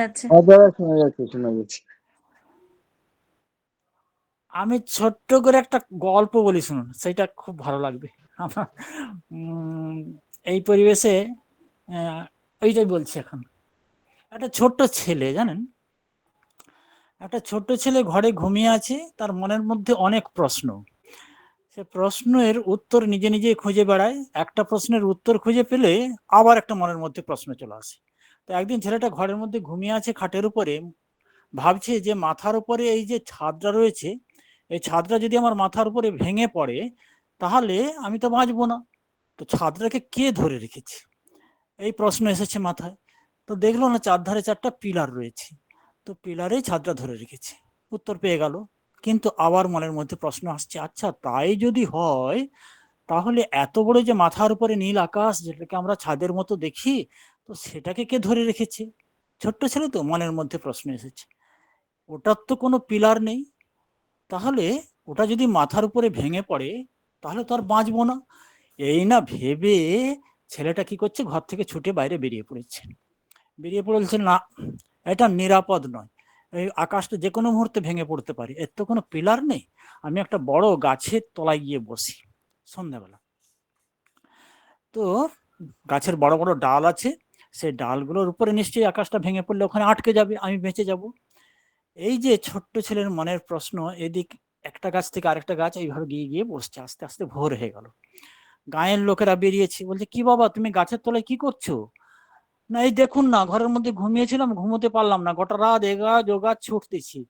যাচ্ছে দাদা শোনা যাচ্ছে শোনা যাচ্ছে। আমি ছোট্ট করে একটা গল্প বলি শুনুন সেটা খুব ভালো লাগবে। আমার এই পরিবেশে ওইটাই বলছি এখন। একটা ছোট্ট ছেলে জানেন? একটা ছোট্ট ছেলে ঘরে ঘুমিয়ে আছে তার মনের মধ্যে অনেক প্রশ্ন। সে প্রশ্নের উত্তর নিজে নিজে খুঁজে বেড়ায়। একটা প্রশ্নের উত্তর খুঁজে পেলে আবার একটা মনের মধ্যে প্রশ্ন চলে আসে। তো একদিন ছেলেটা ঘরের মধ্যে ঘুমিয়ে আছে খাটের উপরে, ভাবছে যে মাথার উপরে এই যে ছাদটা রয়েছে, এই ছাদটা যদি আমার মাথার উপরে ভেঙে পড়ে, তাহলে আমি তো বাঁচবো না। তো ছাদটাকে কে ধরে রেখেছে? এই প্রশ্ন এসেছে মাথায়। তো দেখল না, চারধারে চারটা পিলার রয়েছে। তো পিলারেই ছাদটা ধরে রেখেছে। উত্তর পেয়ে গেল। কিন্তু আবার মনের মধ্যে প্রশ্ন আসছে আচ্ছা তাই যদি হয়, তাহলে এত বড় যে মাথার উপরে নীল আকাশ, যেটাকে আমরা ছাদের মতো দেখি তো সেটাকে কে ধরে রেখেছে? ছোট্ট ছেলে তো মনের মধ্যে প্রশ্ন এসেছে। ওটার তো কোনো পিলার নেই। তাহলে ওটা যদি মাথার উপরে ভেঙে পড়ে, তাহলে তো আর বাঁচবো না। এই না ভেবে ছেলেটা কি করছে? ঘর থেকে ছুটে বাইরে বেরিয়ে পড়েছে। বেরিয়ে পড়েছে না, এটা নিরাপদ নয়। এই আকাশটা যে কোনো মুহূর্তে ভেঙে পড়তে পারে। এর তো কোনো পিলার নেই। আমি একটা বড় গাছের তলায় গিয়ে বসি সন্ধ্যাবেলা। তো গাছের বড় বড় ডাল আছে। সেই ডালগুলোর উপরে নিশ্চয়ই আকাশটা ভেঙে পড়লে ওখানে আটকে যাবে, আমি বেঁচে যাব। এই যে ছোট্ট ছেলের মনের প্রশ্ন, এদিক একটা গাছ থেকে আরেকটা গাছ এইভাবে গিয়ে গিয়ে বসছে, আস্তে আস্তে ভোর হয়ে গেল। গায়ের লোকেরা বেরিয়েছে, বলছে, কি বাবা, তুমি গাছের তলায় কি করছ? না, এই দেখুন না, ঘরের মধ্যে ঘুমিয়েছিলাম, ঘুমোতে পারলাম না, গোটা রাত এগাছ ওগাছ ছুটতেছি।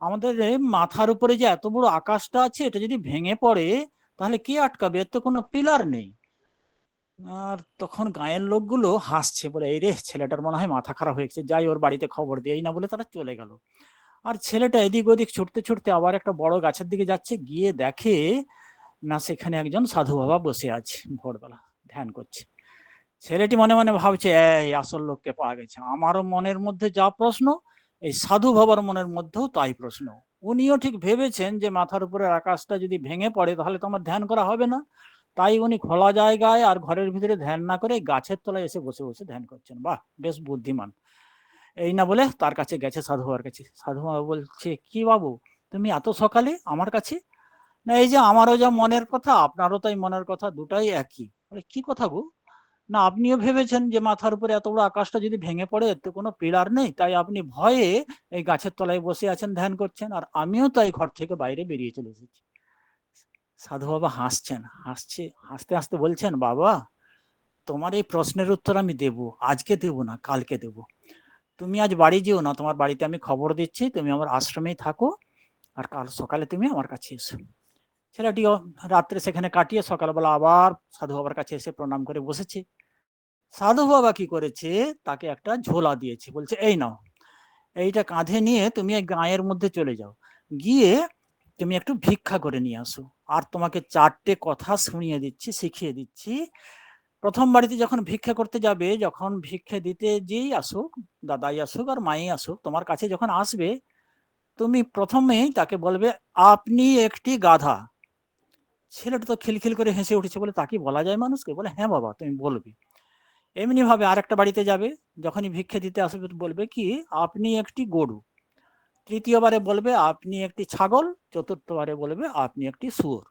আমাদের মাথার উপরে যে এত বড় আকাশটা আছে, এটা যদি ভেঙে পড়ে, তাহলে কে আটকাবে? এর তো কোনো পিলার নেই। আর তখন গায়ের লোকগুলো হাসছে বলে, এই রে, ছেলেটার মনে হয় মাথা খারাপ হয়েছে যাই ওর বাড়িতে খবর দিই না বলে তারা চলে গেল। আর ছেলেটা এদিক ওদিক ছুটতে ছুটতে আবার একটা বড় গাছের দিকে যাচ্ছে, গিয়ে দেখে, না, সেখানে একজন সাধু বাবা বসে আছে ভোরবেলা, ধ্যান করছে। ছেলেটি মনে মনে ভাবছে, এই আসল লোককে পাওয়া গেছে। আমারও মনের মধ্যে যা প্রশ্ন, এই সাধু বাবার মনের মধ্যেও তাই প্রশ্ন। উনিও ঠিক ভেবেছেন যে, মাথার উপরে আকাশটা যদি ভেঙে পড়ে, তাহলে তো আমার ধ্যান করা হবে না। তাই উনি খোলা জায়গায় আর ঘরের ভিতরে ধ্যান না করে গাছের তলায় এসে বসে বসে ধ্যান করছেন। বাহ, বেশ বুদ্ধিমান। এই না বলে তার কাছে গেছে সাধু বাবার কাছে। সাধু বাবা বলছে, কি বাবু, তুমি এত সকালে আমার কাছে? না, এই যে আমারও যা মনের কথা, আপনারও তাই মনের কথা, দুটাই একই। কি কথা গো? না, আপনিও ভেবেছেন যে মাথার উপরে এত বড় আকাশটা যদি ভেঙে পড়ে এতে কোনো পিলার নেই? তাই আপনি ভয়ে এই গাছের তলায় বসে আছেন, ধ্যান করছেন, আর আমিও তাই ঘর থেকে বাইরে বেরিয়ে চলে এসেছি। সাধু বাবা হাসছেন। হাসছে, হাসতে হাসতে বলছেন, বাবা, তোমার এই প্রশ্নের উত্তর আমি দেব, আজকে দেব না, কালকে দেব। তুমি আজ বাড়ি যেও না, তোমার বাড়িতে আমি খবর দিচ্ছি, তুমি আমার আশ্রমেই থাকো, আর কাল সকালে তুমি আমার কাছে এসো। ছেলেটিও রাত্রে সেখানে কাটিয়ে সকালবেলা আবার সাধু বাবার কাছে এসে প্রণাম করে বসেছে। সাধু বাবা কি করেছে? তাকে একটা ঝোলা দিয়েছে। বলছে, এই নাও, এইটা কাঁধে নিয়ে তুমি গায়ের মধ্যে চলে যাও। গিয়ে তুমি একটু ভিক্ষা করে নিয়ে আসো। আর তোমাকে চারটে কথা শুনিয়ে দিচ্ছি, শিখিয়ে দিচ্ছি। প্রথম বাড়িতে যখন ভিক্ষা করতে যাবে, যখন ভিক্ষা দিতে যেই আসুক, দাদাই আসুক আর মাই আসুক, তোমার কাছে যখন আসবে, তুমি প্রথমেই তাকে বলবে, আপনি একটি গাধা। ছেলেটা তো খিলখিল করে হেসে উঠেছে বলে তাকে বলা যায় মানুষকে। বলে হ্যাঁ বাবা, তুমি বলবে। এমনি ভাবে আরেকটা বাড়িতে যাবে, যখনই ভিক্ষা দিতে আসবে, বলবে কি, আপনি একটি গরু। তৃতীয়বারে বলবে, আপনি একটি ছাগল। চতুর্থবারে বলবে, আপনি একটি শুয়োর।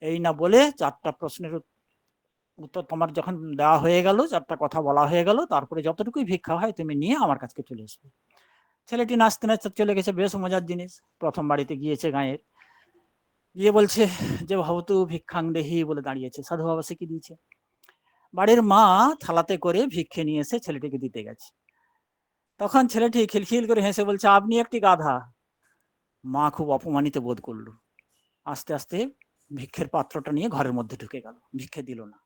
এই না বলে চারটা প্রশ্নের উত- উত্তর তোমার যখন দেওয়া হয়ে গেল, চারটা কথা বলা হয়ে গেল, তারপরে যতটুকুই ভিক্ষা হয় তুমি নিয়ে আমার কাছে চলে আসবে। ছেলেটি নাচতে নাচতে চলে গেছে, বেশ মজার জিনিস। প্রথম বাড়িতে গিয়েছে গাঁয়ের। গিয়ে বলছে যে ভবতু ভিক্ষাং দেহি বলে দাঁড়িয়েছে। সাধু বাবা শিখিয়ে দিয়েছে? বাড়ির মা থালাতে করে ভিক্ষে নিয়ে এসে ছেলেটিকে দিতে গেছে। তখন ছেলেটি খিলখিল করে হেসে বলছে, আপনি একটি গাধা। মা খুব অপমানিত বোধ করল। আস্তে আস্তে ভিক্ষের পাত্রটা নিয়ে ঘরের মধ্যে ঢুকে গেল। ভিক্ষে দিল না।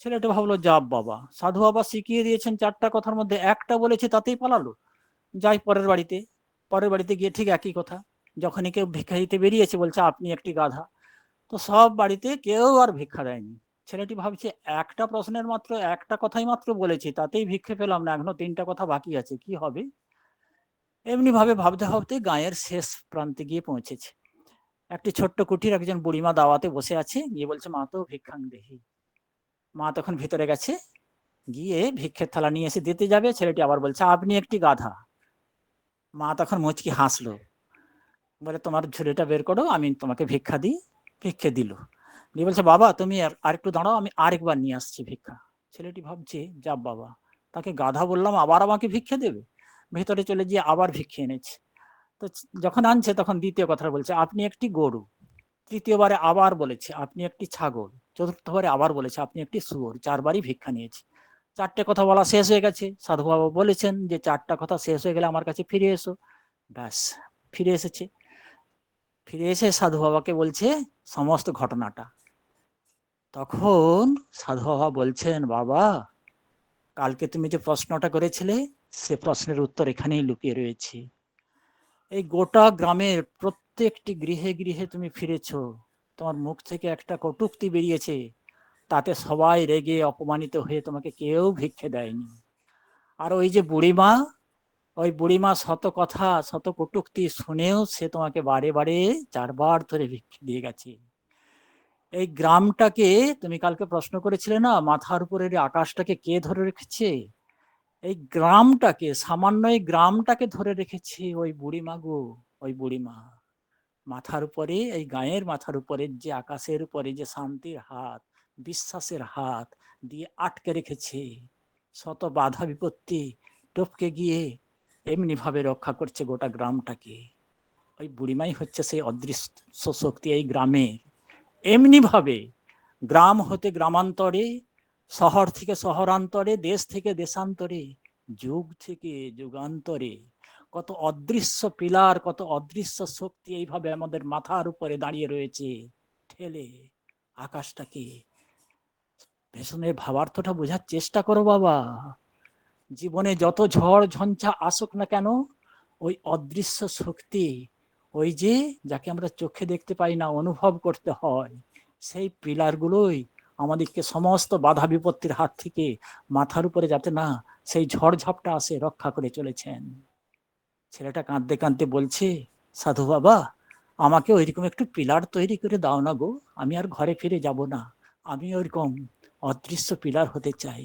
ছেলেটা ভাবলো যাব বাবা, সাধু বাবা শিখিয়ে দিয়েছেন চারটা কথার মধ্যে একটা বলেছে, তাতেই পালালো। যাই পরের বাড়িতে। পরের বাড়িতে গিয়ে ঠিক একই কথা। যখনই কেউ ভিক্ষা দিতে বেরিয়েছে, বলছে, আপনি একটি গাধা। তো সব বাড়িতে কেউ আর ভিক্ষা দেয়নি। ছেলেটি ভাবছে, একটা প্রশ্নের মাত্র একটা কথাই মাত্র বলেছি, তাতেই ভিক্ষে পেলাম না, এখনও তিনটা কথা বাকি আছে, কি হবে? এমনি ভাবে ভাবতে ভাবতে গায়ের শেষ প্রান্তে গিয়ে পৌঁছেছে। একটি ছোট্ট কুটির একজন বুড়িমা দাওয়াতে বসে আছে, গিয়ে বলছে, মা তো ভিক্ষাং দেহি। মা তখন ভিতরে গেছে, গিয়ে ভিক্ষের থালা নিয়ে এসে দিতে যাবে, ছেলেটি আবার বলছে, আপনি একটি গাধা। মা তখন মুচকি হাসলো, বলে, তোমার ঝুড়িটা বের করো, আমি তোমাকে ভিক্ষা দিই। ভিক্ষে দিল। দিয়ে বলছে, বাবা, তুমি আর, আরেকটু দাঁড়াও, আমি আরেকবার নিয়ে আসছি ভিক্ষা। ছেলেটি ভাবছে, যা বাবা, তাকে গাধা বললাম, আবার আমাকে ভিক্ষে দেবে? ভেতরে চলে গিয়ে আবার ভিক্ষে এনেছে। তো যখন আনছে, তখন দ্বিতীয় কথা বলছে, আপনি একটি গরু। তৃতীয়বারে আবার বলেছে, আপনি একটি ছাগল। চতুর্থবারে আবার বলেছে, আপনি একটি শুয়োর, চারবারই ভিক্ষা নিয়েছে। চারটে কথা বলা শেষ হয়ে গেছে। সাধু বাবা বলেছেন যে, চারটা কথা শেষ হয়ে গেলে আমার কাছে ফিরে এসো। ব্যাস, ফিরে এসেছে। ফিরে এসে সাধু বাবাকে বলছে, সমস্ত ঘটনাটা তখন সাধু বাবা বলছেন, বাবা, কালকে তুমি যে প্রশ্নটা করেছিলে, সে প্রশ্নের উত্তর এখানেই লুকিয়ে রয়েছে। এই গোটা গ্রামের প্রত্যেকটি গৃহে গৃহে তুমি ফিরেছ। তোমার মুখ থেকে একটা কটুক্তি বেরিয়েছে। তাতে সবাই রেগে অপমানিত হয়ে তোমাকে কেউ ভিক্ষে দেয়নি। আর ওই যে বুড়িমা, ওই বুড়িমা শত কথা, শত কটুক্তি শুনেও সে তোমাকে বারে বারে চারবার ধরে ভিক্ষে দিয়ে গেছে। এই গ্রামটাকে তুমি কালকে প্রশ্ন করেছিলে না, মাথার উপরের আকাশটাকে কে ধরে রেখেছে? এই গ্রামটাকে, সামান্য এই গ্রামটাকে ধরে রেখেছে ওই বুড়িমা গো, ওই বুড়িমা। মাথার উপরে, এই গায়ের মাথার উপরে, যে আকাশের উপরে যে শান্তির হাত, বিশ্বাসের হাত দিয়ে আটকে রেখেছে, শত বাধা বিপত্তি টপকে গিয়ে এমনি ভাবে রক্ষা করছে গোটা গ্রামটাকে। ওই বুড়িমাই হচ্ছে সেই অদৃশ্য শক্তি এই গ্রামের। এমনি ভাবে গ্রাম হতে গ্রামান্তরে, শহর থেকে শহরান্তরে, দেশ থেকে দেশান্তরে, যুগ থেকে যুগান্তরে। কত অদৃশ্য পিলার, কত অদৃশ্য শক্তি এইভাবে আমাদের মাথার উপরে দাঁড়িয়ে রয়েছে। ঠেলে আকাশটাকে। পেছনের ভাবার্থটা বোঝার চেষ্টা করো বাবা। জীবনে যত ঝড় ঝঞ্ঝা আসুক না কেন, ওই অদৃশ্য শক্তি ওই যে যাকে আমরা চোখে দেখতে পাই না, অনুভব করতে হয়, সেই পিলারগুলোই আমাদেরকে সমস্ত বাধা বিপত্তির হাত থেকে মাথার উপরে যাতে না সেই ঝড় ঝাপটা আসে, রক্ষা করে চলেছেন। ছেলেটা কাঁদতে কাঁদতে বলছে, সাধু বাবা, আমাকে ওইরকম একটু পিলার তৈরি করে দাও না গো, আমি আর ঘরে ফিরে যাব না। আমি ওইরকম অদৃশ্য পিলার হতে চাই।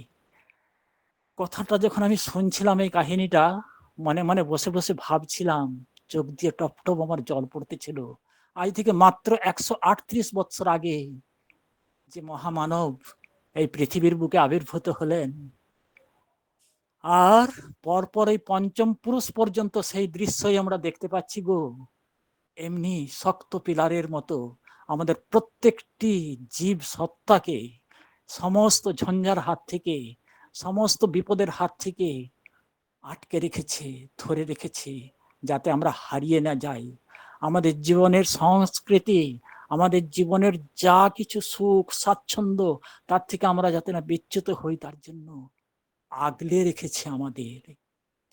কথাটা যখন আমি শুনছিলাম এই কাহিনীটা, মনে মনে বসে বসে ভাবছিলাম চোখ দিয়ে টপ টপ আমার জল পড়তেছিল। আজ থেকে মাত্র একশো আটত্রিশ বৎসর আগে যে মহামানব এই পৃথিবীর বুকে আবির্ভূত হলেন, আর পরপর এই পঞ্চম পুরুষ পর্যন্ত সেই দৃশ্যই আমরা দেখতে পাচ্ছি গো। এমনি শক্ত পিলারের মতো আমাদের প্রত্যেকটি জীব সত্তাকে, সমস্ত ঝঞ্ঝার হাত থেকে, সমস্ত বিপদের হাত থেকে আটকে রেখেছে, ধরে রেখেছে। যাতে আমরা হারিয়ে না যাই। আমাদের জীবনের সংস্কৃতি, আমাদের জীবনের যা কিছু সুখ, স্বাচ্ছন্দ্য, তার থেকে আমরা যাতে না বিচ্যুত হই, তার জন্য আগলে রেখেছে আমাদের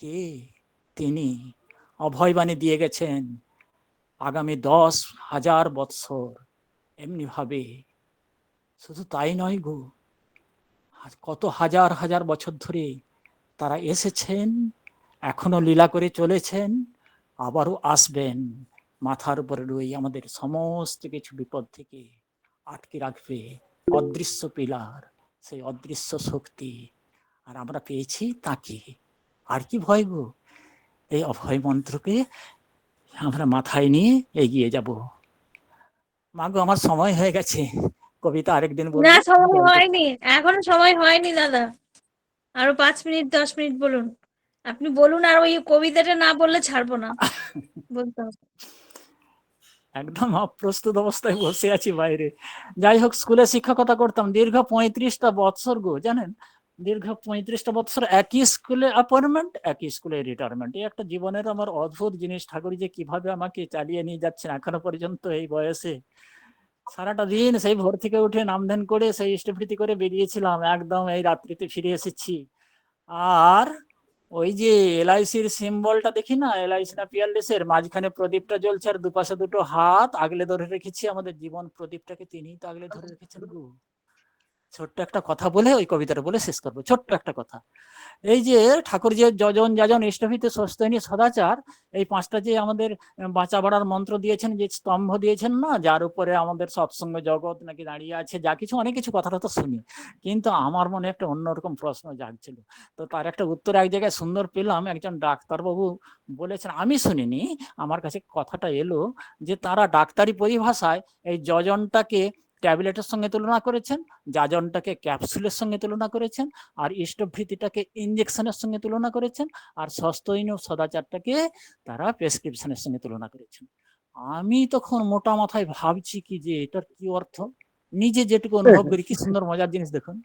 কে? তিনি অভয়বাণী দিয়ে গেছেন, আগামী দশ হাজার বৎসর। এমনি ভাবে শুধু তাই নয় গো কত হাজার হাজার বছর ধরে তারা এসেছেন, এখনও লীলা করে চলেছেন। আবারও আসবেন। মাথার উপরে রয়ে আমাদের সমস্ত কিছু বিপদ থেকে আটকে রাখবে অদৃশ্য পিলার, সেই অদৃশ্য শক্তি। আর আমরা পেয়েছি তাকে। আর কি ভয় গো? এই অভয় মন্ত্রকে আমরা মাথায় নিয়ে এগিয়ে যাব। মাগো আমার সময় হয়ে গেছে। কবিতা আরেকদিন বলব। না, সময় হয়নি। এখনও সময় হয়নি, দাদা। আরও পাঁচ মিনিট, দশ মিনিট বলুন। আপনি বলুন আর ওই কবিতাটা না বললে ছাড়বো না। বলতে হবে। একদম অপ্রস্তুত অবস্থায় বসে আছি বাইরে। যাই হোক, স্কুলে শিক্ষকতা করতাম। দীর্ঘ পঁয়ত্রিশটা বৎসর গো, জানেন? দীর্ঘ পঁয়ত্রিশটা বৎসর একই স্কুলে অ্যাপয়েন্টমেন্ট একই স্কুলে রিটায়ারমেন্ট এই একটা জীবনের আমার অদ্ভুত জিনিস। ঠাকুর যে কীভাবে আমাকে চালিয়ে নিয়ে যাচ্ছেন এখনও পর্যন্ত এই বয়সে। সারাটা দিন সেই ভোর থেকে উঠে নামধান করে সেই ইষ্টভৃতি করে বেরিয়েছিলাম। একদম এই রাত্রিতে ফিরে এসেছি। আর ওই যে এলআইসির সিম্বলটা দেখি না? এলআইসি না পিয়ারলেস এর মাঝখানে প্রদীপটা জ্বলছে আর দুপাশে দুটো হাত। আগলে ধরে রেখেছি আমাদের জীবন প্রদীপটাকে তিনিই তো আগলে ধরে রেখেছেন গো। ছোট্ট একটা কথা বলে ওই কবিতাটা বলে শেষ করব। ছোট্ট একটা কথা। এই যে ঠাকুর যে যজন যাজন ইষ্টভীতে সস্তনী সদাচার, এই পাঁচটা যে আমাদের বাঁচা বাড়ার মন্ত্র দিয়েছেন, যে স্তম্ভ দিয়েছেন না, যার উপরে আমাদের সৎসঙ্গ জগৎ নাকি দাঁড়িয়ে আছে, যা কিছু, অনেক কিছু কথাটা তো শুনি। কিন্তু আমার মনে একটা অন্যরকম প্রশ্ন জাগছিল। তো তার একটা উত্তর এক জায়গায় সুন্দর পেলাম, একজন ডাক্তারবাবু বলেছেন, আমি শুনিনি, আমার কাছে কথাটা এলো যে তারা ডাক্তারি পরিভাষায় এই যজনটাকে ট্যাবলেটের সঙ্গে তুলনা করেছেন, যাজনটাকে ক্যাপসুলের সঙ্গে তুলনা করেছেন, আর ইষ্টভৃতিটাকে ইঞ্জেকশনের সঙ্গে তুলনা করেছেন, আর সস্তৈন সদাচারটাকে তারা প্রেসক্রিপশনের সঙ্গে তুলনা করেছেন। আমি তখন মোটা মাথায় ভাবছি কি যে এটার কি অর্থ? নিজে যেটুকু অনুভব করি, কি সুন্দর, মজার জিনিস দেখুন।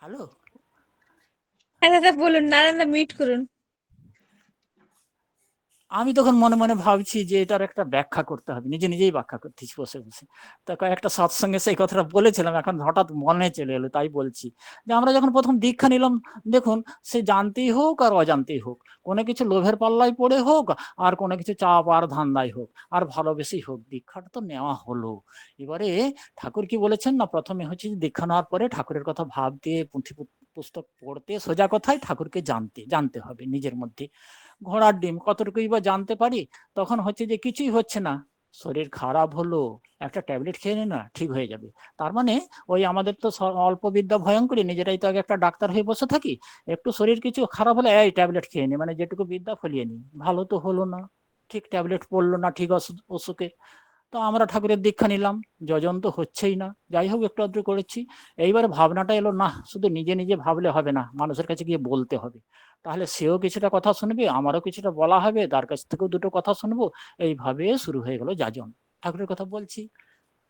হ্যালো? হ্যাঁ দাদা, বলুন, নারায়ণদা মিট করুন। আমি তখন মনে মনে ভাবছি যে এটার একটা ব্যাখ্যা করতে হবে। নিজে নিজেই ব্যাখ্যা করতেছি বসে বসে। তা কয়েকটা সৎসঙ্গে সেই কথাটা বলেছিলাম, এখন হঠাৎ মনে চলে এলো, তাই বলছি। যে আমরা যখন প্রথম দীক্ষা নিলাম, দেখুন, সে জানতেই হোক আর অজান্তেই হোক। কোনো কিছু লোভের পাল্লায় পড়ে হোক আর কোনো কিছু চাপ আর ধান্দাই হোক, আর ভালোবেসেই হোক, দীক্ষাটা তো নেওয়া হলো। এবারে ঠাকুর কি বলেছেন না, প্রথমে হচ্ছে দীক্ষা নেওয়ার পরে ঠাকুরের কথা ভাবতে, পুঁথি পুস্তক পড়তে সোজা কথায় ঠাকুরকে জানতে জানতে হবে নিজের মধ্যে। ঘোড়ার ডিম, কতটুকুই বা জানতে পারি? তখন হচ্ছে যে কিছুই হচ্ছে না। শরীর খারাপ হলো, একটা ট্যাবলেট খেয়ে নে না, ঠিক হয়ে যাবে। তার মানে ওই আমাদের তো অল্প বিদ্যা ভয়ঙ্করী, নিজেরাই তো আগে একটা ডাক্তার হয়ে বসে থাকি। একটু শরীর কিছু খারাপ হলে, এই ট্যাবলেট খেয়ে নি মানে যেটুকু বিদ্যা ফলিয়ে নি ভালো তো হলো না, ঠিক ট্যাবলেট পড়ল না, ঠিক অসু- অসুখে। তো আমরা ঠাকুরের দীক্ষা নিলাম, যজন তো হচ্ছেই না। যাই হোক, একটু আধটু করেছি। এইবার ভাবনাটা এলো না শুধু নিজে নিজে ভাবলে হবে না, মানুষের কাছে গিয়ে বলতে হবে। তাহলে সেও কিছুটা কথা শুনবে, আমারও কিছুটা বলা হবে, তার কাছ থেকেও দুটো কথা শুনব। এইভাবে শুরু হয়ে গেল যাজন। ঠাকুরের কথা বলছি।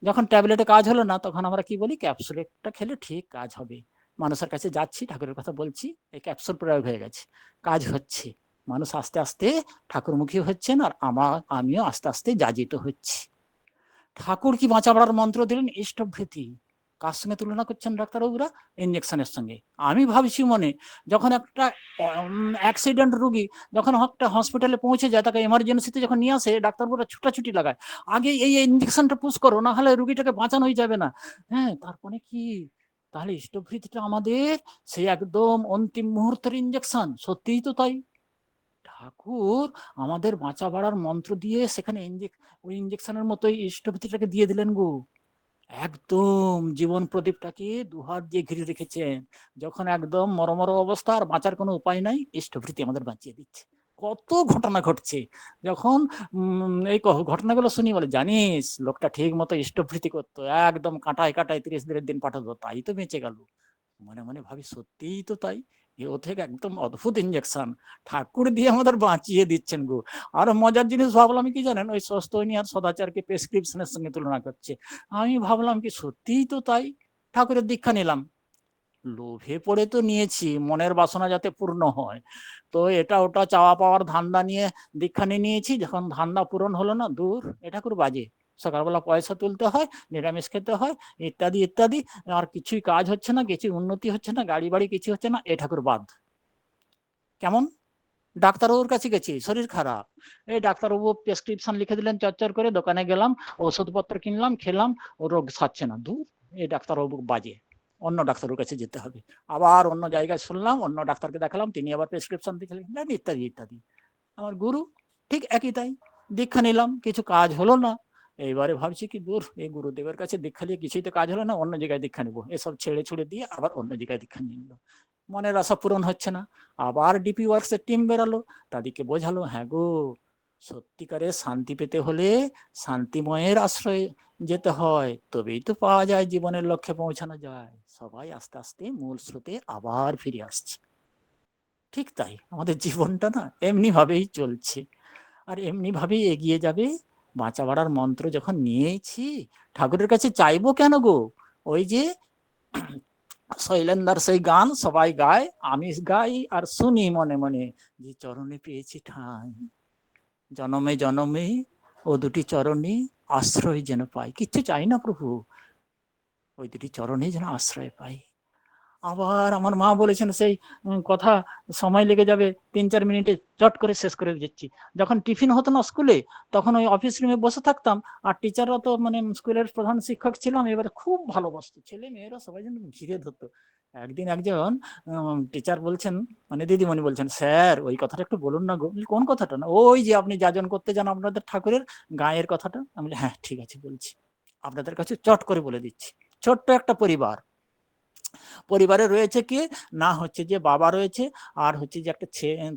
যখন ট্যাবলেটে কাজ হলো না, তখন আমরা কি বলি? ক্যাপসুলেটটা খেলে ঠিক কাজ হবে। মানুষের কাছে যাচ্ছি, ঠাকুরের কথা বলছি, এই ক্যাপসুল প্রয়োগ হয়ে গেছে। কাজ হচ্ছে। মানুষ আস্তে আস্তে ঠাকুরমুখী হচ্ছেন আর আমার আমিও আস্তে আস্তে যাজিত হচ্ছি। ঠাকুর কি বাঁচা বাড়ার মন্ত্র দিলেন? ইষ্টভৃতি। কার সঙ্গে তুলনা করছেন ডাক্তারবাবুরা ইঞ্জেকশনের সঙ্গে। আমি ভাবছি মনে, যখন একটা অ্যাক্সিডেন্ট রুগী যখন একটা হসপিটালে পৌঁছে যায়, তাকে এমার্জেন্সিতে যখন নিয়ে আসে ডাক্তারবাবুরা ছুটাছুটি লাগায়। আগে এই ইঞ্জেকশনটা পুশ করো, না হলে রুগীটাকে বাঁচানোই যাবে না। হ্যাঁ তারপরে কি? তাহলে ইষ্টভৃতিটা আমাদের সেই একদম অন্তিম মুহূর্তের ইঞ্জেকশন সত্যিই তো তাই। ঠাকুর, আমাদের বাঁচা বাড়ার মন্ত্র দিয়ে সেখানে ইঞ্জেক ওই ইঞ্জেকশনের মতোই ইষ্টভৃতিটাকে দিয়ে দিলেন গো। একদম জীবন প্রদীপটাকে দুহাত দিয়ে ঘিরে রেখেছেন। যখন একদম মরমর অবস্থা আর বাঁচার কোনো উপায় নাই, ইষ্টভৃতি আমাদের বাঁচিয়ে দিচ্ছে। কত ঘটনা ঘটছে। যখন এই ঘটনাগুলো শুনি বলে, জানিস, লোকটা ঠিক মতো ইষ্টভৃতি করতো। একদম কাটায় কাটায় তিরিশ দিনের দিন পাঠাতো। তাই তো বেঁচে গেল। মনে মনে ভাবি, সত্যিই তো তাই। এ ও থেকে একদম অদ্ভুত ইঞ্জেকশন ঠাকুর দিয়ে আমাদের বাঁচিয়ে দিচ্ছেন গো। আর মজার জিনিস ভাবলাম কি জানেন? ওই সস্তনী আর সদাচারকে প্রেসক্রিপশনের সঙ্গে তুলনা করছে। আমি ভাবলাম কি সত্যিই তো তাই? ঠাকুরের দীক্ষা নিলাম। লোভে পড়ে তো নিয়েছি, মনের বাসনা যাতে পূর্ণ হয়। তো এটা ওটা চাওয়া পাওয়ার ধান্দা নিয়ে দীক্ষা নিয়ে নিয়েছি। যখন ধান্দা পূরণ হলো না, দূর এটা করে বাজে। সকালবেলা পয়সা তুলতে হয়, নিরামিষ খেতে হয়, ইত্যাদি ইত্যাদি। আর কিছুই কাজ হচ্ছে না, কিছুই উন্নতি হচ্ছে না, গাড়ি বাড়ি কিছু হচ্ছে না, এ ঠাকুর বাদ। কেমন? ডাক্তারবাবুর কাছে গেছি, শরীর খারাপ। এই ডাক্তারবাবু প্রেসক্রিপশন লিখে দিলেন, চচ্চর করে, দোকানে গেলাম, ওষুধপত্র কিনলাম, খেলাম, ও রোগ সারছে না, দূর। এই ডাক্তারবাবু বাজে, অন্য ডাক্তারের কাছে যেতে হবে। আবার অন্য জায়গায় শুনলাম, অন্য ডাক্তারকে দেখালাম, তিনি আবার প্রেসক্রিপশন লিখে লিখলেন, ইত্যাদি ইত্যাদি। আমার গুরু ঠিক একই তাই, দীক্ষা নিলাম, কিছু কাজ হলো না। এইবারে ভাবছি কি, দূর, এই গুরুদেবের কাছে দীক্ষা নিয়ে কিছুই তো কাজ হলো না, অন্য জায়গায় দীক্ষা নিবো। এসব ছেড়ে ছুড়ে দিয়ে আবার অন্য জায়গায় দীক্ষা নিয়ে নিল। মনের আশা পূরণ হচ্ছে না। আবার ডিপি ওয়ার্কসের টিম বেরালো। তাদেরকে বোঝালো হ্যাঁ গো, সত্যিকারে শান্তি পেতে হলে শান্তিময়ের আশ্রয়ে যেতে হয়। তবেই তো পাওয়া যায় জীবনের লক্ষ্যে পৌঁছানো যায়। সবাই আস্তে আস্তে মূল স্রোতে আবার ফিরে আসছে। ঠিক তাই, আমাদের জীবনটা না এমনি ভাবেই চলছে। আর এমনি ভাবেই এগিয়ে যাবে বাঁচা বাড়ার মন্ত্র যখন নিয়েছি, ঠাকুরের কাছে চাইব কেন গো? ওই যে শৈলেন্দার সেই গান সবাই গায় আমি গাই আর শুনি মনে মনে যে চরণে পেয়েছি ঠাঁই। জনমে জনমে ও দুটি চরণে আশ্রয় যেন পাই। কিচ্ছু চাই না প্রভু, ওই দুটি চরণে যেন আশ্রয় পাই। আবার আমার মা বলেছেন, সেই কথা সময় লেগে যাবে, তিন চার মিনিটে চট করে শেষ করে দিচ্ছি। যখন টিফিন হতো না স্কুলে, তখন ওই অফিস রুমে বসে থাকতাম, আর টিচাররা তো মানে স্কুলের প্রধান শিক্ষক ছিলাম, এবারে খুব ভালোবাসতো ছেলে মেয়েরা সবাই যেন ঘিরে ধরতো। একদিন একজন টিচার বলছেন মানে দিদিমণি বলছেন, স্যার, ওই কথাটা একটু বলুন না কোন কথাটা না? ওই যে আপনি যাজন করতে যান আপনাদের ঠাকুরের গায়ের কথাটা? আমি হ্যাঁ ঠিক আছে, বলছি। আপনাদের কাছে চট করে বলে দিচ্ছি। ছোট্ট একটা পরিবার পরিবারে রয়েছে কি? না হচ্ছে যে বাবা রয়েছে আর হচ্ছে যে একটা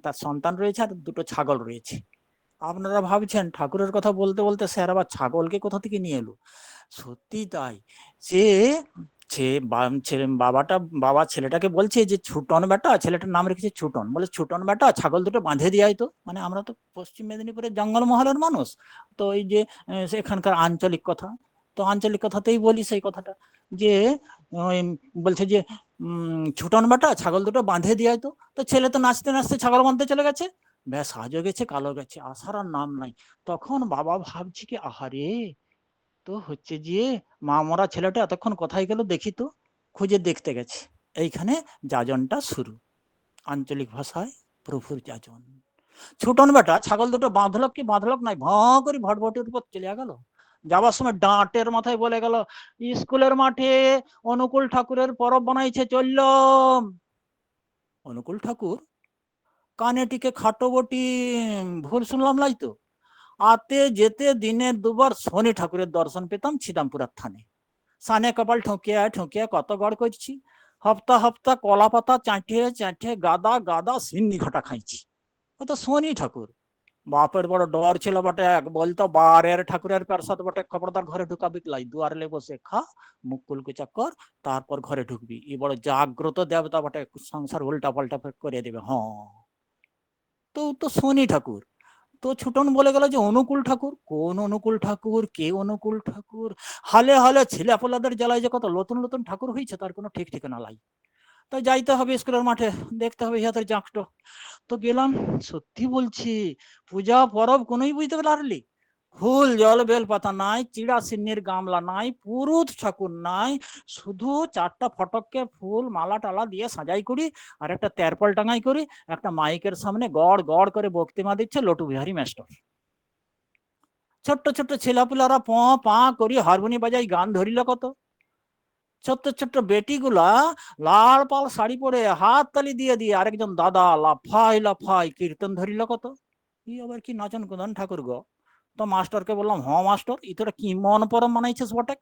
তার সন্তান রয়েছে আর দুটো ছাগল রয়েছে। আপনারা ভাবছেন ঠাকুরের কথা বলতে বলতে স্যার আবার ছাগলকে কোথা থেকে নিয়ে এলো? সত্যি তাই। সে ছেলে বাবাটা বাবা ছেলেটাকে বলছে যে ছুটন বেটা ছেলেটার নাম রেখেছে ছুটন। বলে ছুটন বেটা ছাগল দুটো বাঁধে দিয়ে তো। মানে আমরা তো পশ্চিম মেদিনীপুরের জঙ্গলমহলের মানুষ। তো এই যে আহ, সেখানকার আঞ্চলিক কথা। তো আঞ্চলিক কথাতেই বলি সেই কথাটা যে বলছে যে ছুটন বেটা, ছাগল দুটো বাঁধে দিয়ে তো। তো ছেলে তো নাচতে নাচতে ছাগল বাঁধতে চলে গেছে। ব্যাস, আজও গেছে কালো গেছে, আসার আর নাম নাই। তখন বাবা ভাবছি কি, আহারে, তো হচ্ছে যে, মা মরা ছেলেটা এতক্ষণ কোথায় গেল দেখি তো, খুঁজে দেখতে গেছে। এইখানে যাজনটা শুরু। আঞ্চলিক ভাষায় প্রভুর যাজন। ছুটন বেটা, ছাগল দুটো বাঁধলক কি বাঁধলক নাই, ভাঁ করে ভটভটির উপর চলে গেল। যাবার সময় ডাঁটের মাথায় বলে গেল, স্কুলের মাঠে অনুকূল ঠাকুরের পরব বানাইছে চলল অনুকূল ঠাকুর? কানে টিকে খাটো বটি, ভুল শুনলাম লাই তো। আতে যেতে দিনে দুবার শনি ঠাকুরের দর্শন পেতাম ছিদামপুরার থানে। সানে কপাল ঠুকিয়া ঠুকিয়া কত গড় করছি। হপ্তা হপ্তা কলা পাতা চাঁটে চাঁটে গাদা গাদা সিন্নি ঘটা খাইছি। ও তো শনি ঠাকুর? বাপের বড় ডর ছিল বটে। বলতো, বারের ঠাকুরের প্রসাদ বটে, খবরদার ঘরে ঢুকাবি। লাই দুয়ারে বসে খা, মুখ কুলকুচা কর, তারপর ঘরে ঢুকবি। এই বড় জাগ্রত দেবতা বটে, সংসার উল্টা পাল্টা করে দেবে। হ্যাঁ তো তো শনি ঠাকুর। তো ছুটন বলে গেল যে, অনুকূল ঠাকুর। কোন অনুকূল ঠাকুর? কে অনুকূল ঠাকুর? হালে হালে ছেলে পোলাদের জ্বালায় যে কত নতুন নতুন ঠাকুর হয়েছে তার কোনো ঠিক ঠিকানা লাই তো যাইতে হবে স্কুলের মাঠে, দেখতে হবে ইহাদের জাঁকটো। তো গেলাম, সত্যি বলছি, পূজা পরব কোনোই বুঝতে পারলি? ফুল, জল বেল পাতা নাই, চিড়া সিন্নির গামলা নাই, পুরুত ঠাকুর নাই, শুধু চারটা ফটককে ফুল, মালা টালা দিয়ে সাজাই করি, আর একটা তেরপল টাঙাই করি, একটা মাইকের সামনে গড় গড় করে বক্তিমা দিচ্ছে লটু বিহারী মাস্টার ছোট্ট ছোট্ট ছেলাপুলারা প পা করি, হারমোনি বাজাই, গান ধরিল কত? ছোট্ট ছোট্ট বেটিগুলা লাল পাল শাড়ি পরে হাত তালি দিয়ে দিয়ে আরেকজন দাদা লাফাই লাফাই কীর্তন ধরিল কত? ই আবার কি নাচন কুদন ঠাকুর গো? তো মাস্টারকে বললাম হ মাস্টার ইতরা কি মন পরম মানাইছিস বটেক?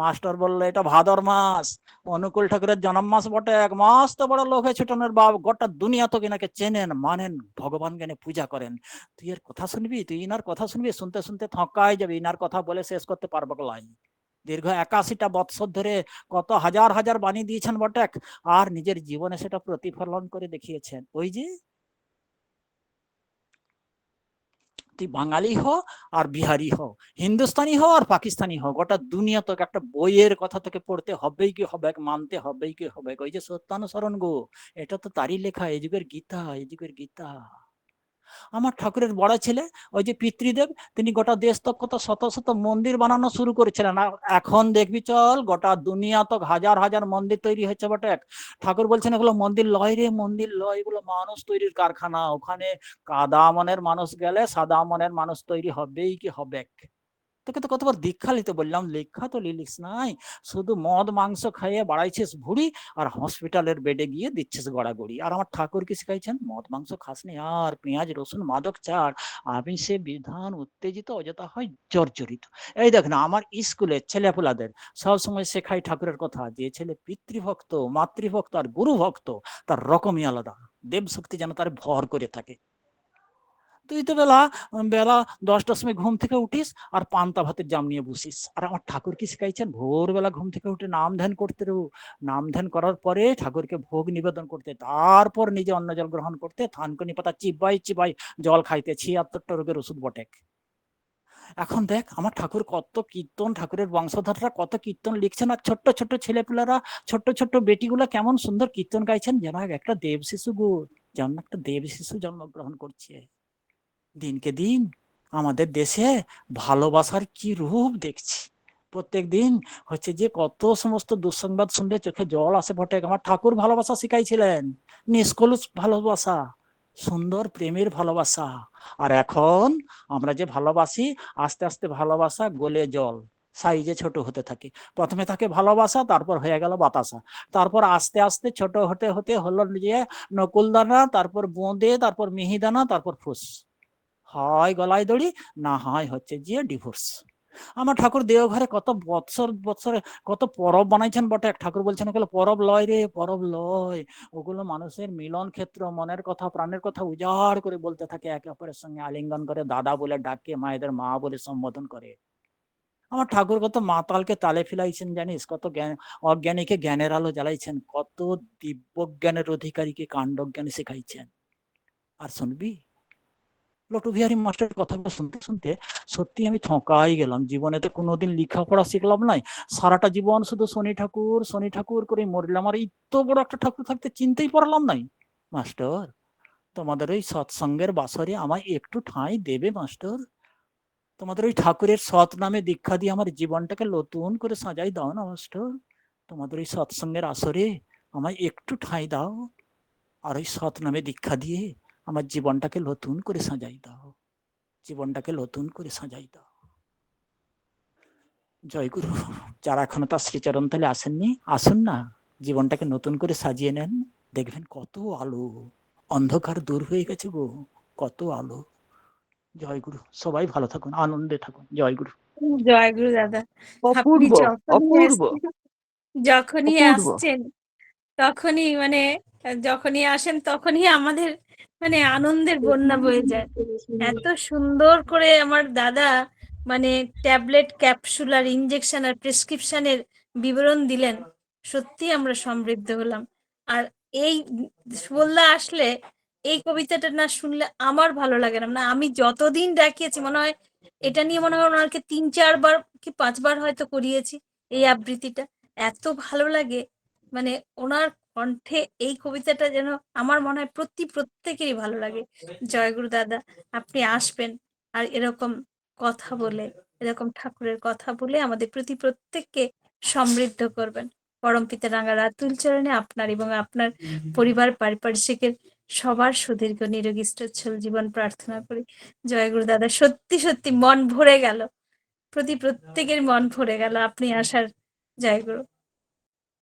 মাস্টার বলল, এটা ভাদর মাস, অনুকূল ঠাকুরের জন্ম মাস বটে এক মাস তো বড় লোক হয়ে ছুটনের বাপ গোটা দুনিয়া তো কিনাকে চেনেন, মানেন ভগবান জ্ঞানে পূজা করেন। তুই এর কথা শুনবি? তুই ইনার কথা শুনবি? শুনতে শুনতে থকাই যাবি। ইনার কথা বলে শেষ করতে পারব লাই দীর্ঘ একাশিটা বৎসর ধরে কত হাজার হাজার বাণী দিয়েছেন বটেক, আর নিজের জীবনে সেটা প্রতিফলন করে দেখিয়েছেন। ওই যে তুই বাঙালি হ আর বিহারি হ, হিন্দুস্তানি হো আর পাকিস্তানি হো, গোটা দুনিয়া তোকে একটা বইয়ের কথা তোকে পড়তে হবেই কি হবে মানতে হবেই কি হবে ওই যে সত্যানুসরণ গো, এটা তো তারই লেখা এই যুগের গীতা এই যুগের গীতা। আমার ঠাকুরের বড় ছেলে, ওই যে পিতৃদেব, তিনি গোটা দেশ তো কত শত শত মন্দির বানানো শুরু করেছিলেন। এখন দেখবি চল, গোটা দুনিয়া তো হাজার হাজার মন্দির তৈরি হয়েছে বটে। ঠাকুর বলছেন, এগুলো মন্দির লয় রে, মন্দির লয়। এগুলো মানুষ তৈরির কারখানা। ওখানে কাদা মনের মানুষ গেলে সাদা মনের মানুষ তৈরি হবেই কি হবে তোকে তো কতবার দীক্ষা নিতে বললাম, লেখা তো লিলিস নাই। শুধু মদ, মাংস খাইয়ে বাড়াইছিস ভুড়ি আর হসপিটালের বেডে গিয়ে দিচ্ছিস গড়াগড়ি। আর আমার ঠাকুর কি শিখাইছেন? মদ, মাংস খাসনি আর পেঁয়াজ, রসুন, মাদক চার। আমি সে বিধান উত্তেজিত, অযথা হয় জর্জরিত। এই দেখ না আমার স্কুলে ছেলেপুলাদের সবসময় শেখাই ঠাকুরের কথা, যে ছেলে পিতৃভক্ত, মাতৃভক্ত আর গুরু ভক্ত তার রকমই আলাদা। দেব শক্তি যেন তার ভর করে থাকে। তুই তো বেলা বেলা দশটার সময় ঘুম থেকে উঠিস আর পান্তা ভাতের জাম নিয়ে বসিস। আর আমার ঠাকুর কি শিখাইছেন? ভোরবেলা ঘুম থেকে উঠে নাম ধ্যান করতে নাম ধ্যান করার পরে ঠাকুরকে ভোগ নিবেদন করতে, তারপর নিজে অন্ন জল গ্রহণ করতে, থানকনি পাতা চিবাই চিবাই জল খাইতে ছিয়াত্তরটা রোগের ওষুধ বটেক এখন দেখ, আমার ঠাকুর কত কীর্তন, ঠাকুরের বংশধররা কত কীর্তন লিখছেন আর ছোট্ট ছোট্ট ছেলেপুলেরা, ছোট্ট ছোট্ট বেটিগুলো কেমন সুন্দর কীর্তন গাইছেন। যেন একটা দেব শিশু গো, যেন একটা দেব শিশু জন্মগ্রহণ করছে। দিনকে দিন আমাদের দেশে ভালোবাসার কি রূপ দেখছি। প্রত্যেক দিন হচ্ছে যে কত সমস্ত দুঃসংবাদ শুনলে চোখে জল আসে বটে। আমার ঠাকুর ভালোবাসা শিখাইছিলেন, নিষ্কলুষ ভালোবাসা, সুন্দর প্রেমের ভালোবাসা। আর এখন আমরা যে ভালোবাসি, আস্তে আস্তে ভালোবাসা গলে জল, সাইজে ছোট হতে থাকে। প্রথমে থাকে ভালোবাসা, তারপর হয়ে গেল বাতাসা। তারপর আস্তে আস্তে ছোট হতে হতে হলো যে নকুলদানা, তারপর বোঁদে, তারপর মিহিদানা, তারপর ফুস। হয় গলায় দড়ি, না হয় হচ্ছে যে ডিভোর্স আমার ঠাকুর দেওঘরে কত বৎসর, বৎসরে কত পরব বানাইছেন বটে। এক ঠাকুর বলছেন, ওগুলো পরব লয় রে, পরব লয়। ওগুলো মানুষের মিলন ক্ষেত্র, মনের কথা, প্রাণের কথা উজাড় করে বলতে থাকে। একে অপরের সঙ্গে আলিঙ্গন করে, দাদা বলে ডাকে, মায়েদের মা বলে সম্বোধন করে। আমার ঠাকুর কত মাতালকে তালে ফেলাইছেন জানিস? কত জ্ঞান, অজ্ঞানীকে জ্ঞানের আলো জ্বালাইছেন। কত দিব্য জ্ঞানের অধিকারীকে কাণ্ড জ্ঞান শেখাইছেন। আর শুনবি লটু বিহারী মাস্টারের কথাগুলো শুনতে শুনতে সত্যি আমি থকাই গেলাম। জীবনে তো কোনোদিন লেখাপড়া শিখলাম নাই। সারাটা জীবন শুধু শনি ঠাকুর শনি ঠাকুর করে মরলাম। আর এত বড় একটা ঠাকুর থাকতে চিনতেই পারলাম নাই। মাস্টার, তোমাদের ওই সৎসঙ্গের বাসরে আমায় একটু ঠাঁই দেবে মাস্টার? তোমাদের ওই ঠাকুরের সৎ নামে দীক্ষা দিয়ে আমার জীবনটাকে নতুন করে সাজাই দাও না মাস্টার? তোমাদের ওই সৎসঙ্গের আসরে আমায় একটু ঠাঁই দাও। আর ওই সৎ নামে দীক্ষা দিয়ে আমার জীবনটাকে নতুন করে সাজাই দাও। জীবনটাকে নতুন করে সাজাই দাও। জয় গুরু। যারা এখনও তার শ্রীচরণ তলে আসেননি আসুন না জীবনটাকে নতুন করে সাজিয়ে নেন। দেখবেন কত আলো অন্ধকার দূর হয়ে গেছে গো কত আলো। জয় গুরু। সবাই ভালো থাকুন আনন্দে থাকুন। জয় গুরু। জয় গুরু দাদা। অপূর্ব যখনই অপূর্ব। যখনই আসছেন তখনই মানে যখনই আসেন তখনই আমাদের মানে আনন্দের বন্যা বয়ে যায়। এত সুন্দর করে আমার দাদা মানে ট্যাবলেট, ক্যাপসুল আর ইনজেকশন আর প্রেসক্রিপশনের বিবরণ দিলেন। সত্যি আমরা সমৃদ্ধ হলাম। আর এই সুবলদা আসলে এই কবিতাটা না শুনলে আমার ভালো লাগে না। মানে আমি যতদিন ডাকিয়েছি মনে হয় এটা নিয়ে মনে হয় ওনাকে তিন চারবার কি পাঁচবার হয়তো করিয়েছি এই আবৃত্তিটা। এত ভালো লাগে। মানে ওনার কণ্ঠে এই কবিতাটা যেন আমার মনে হয় প্রতি প্রত্যেকেরই ভালো লাগে। জয়গুরু দাদা, আপনি আসবেন আর এরকম কথা বলে, এরকম ঠাকুরের কথা বলে আমাদের প্রতি প্রত্যেককে সমৃদ্ধ করবেন। পরম পিতা রাঙা রাতুল চরণে আপনার এবং আপনার পরিবার পারিপার্শ্বিকের সবার সুদীর্ঘ নিরোগী জীবন প্রার্থনা করি। জয়গুরু দাদা, সত্যি সত্যি মন ভরে গেল। প্রতি প্রত্যেকের মন ভরে গেল। আপনি আসার জয়গুরু।